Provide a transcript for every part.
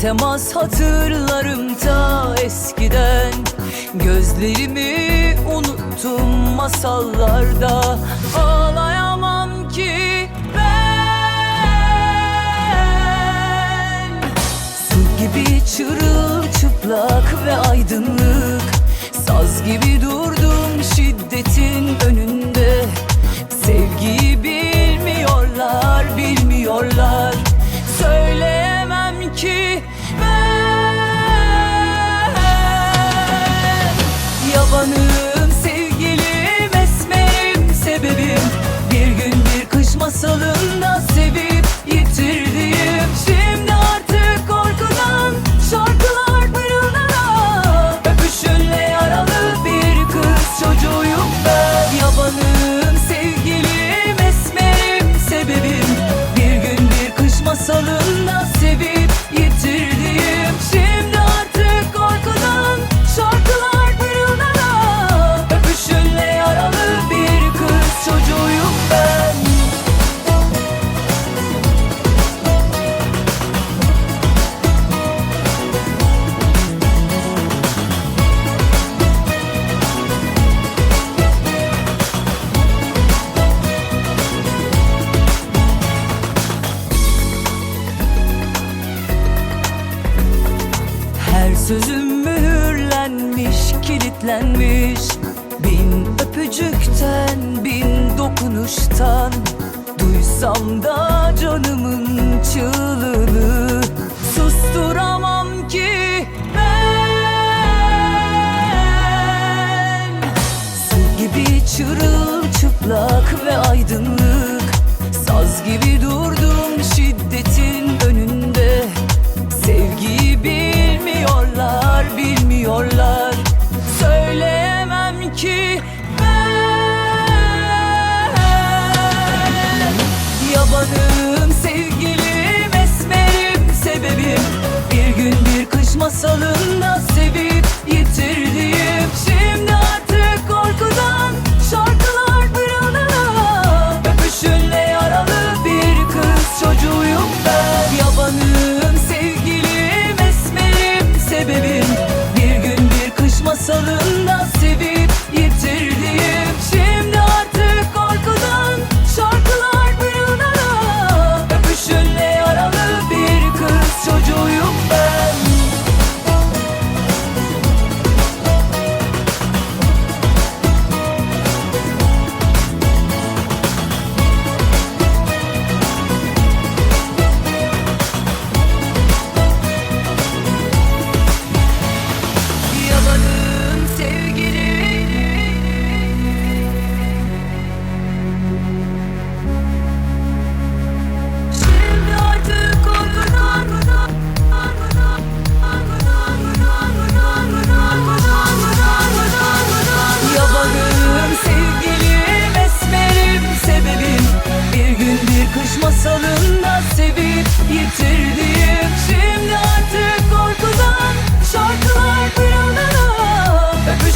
Temas hatırlarım ta eskiden. Gözlerimi unuttum masallarda. Ağlayamam ki ben. Su gibi çırılçıplak ve aydınlık. Saz gibi durdum şiddetin Sözüm mühürlenmiş, kilitlenmiş. Bin öpücükten, bin dokunuştan Duysam da canımın çığlığını Susturamam ki ben. Su gibi çırılçıplak ve aydınlık Saz gibi durdum. masalında seviyorum.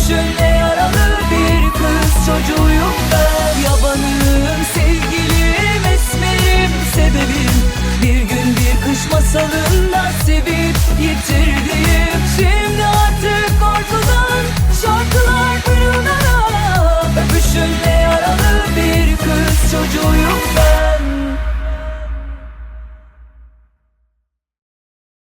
Şöyle yaralı bir kız çocuğuyum ben. Yabanım, sevgilim, esmerim, sebebim. Bir gün bir kış masalında sevip yitirdim.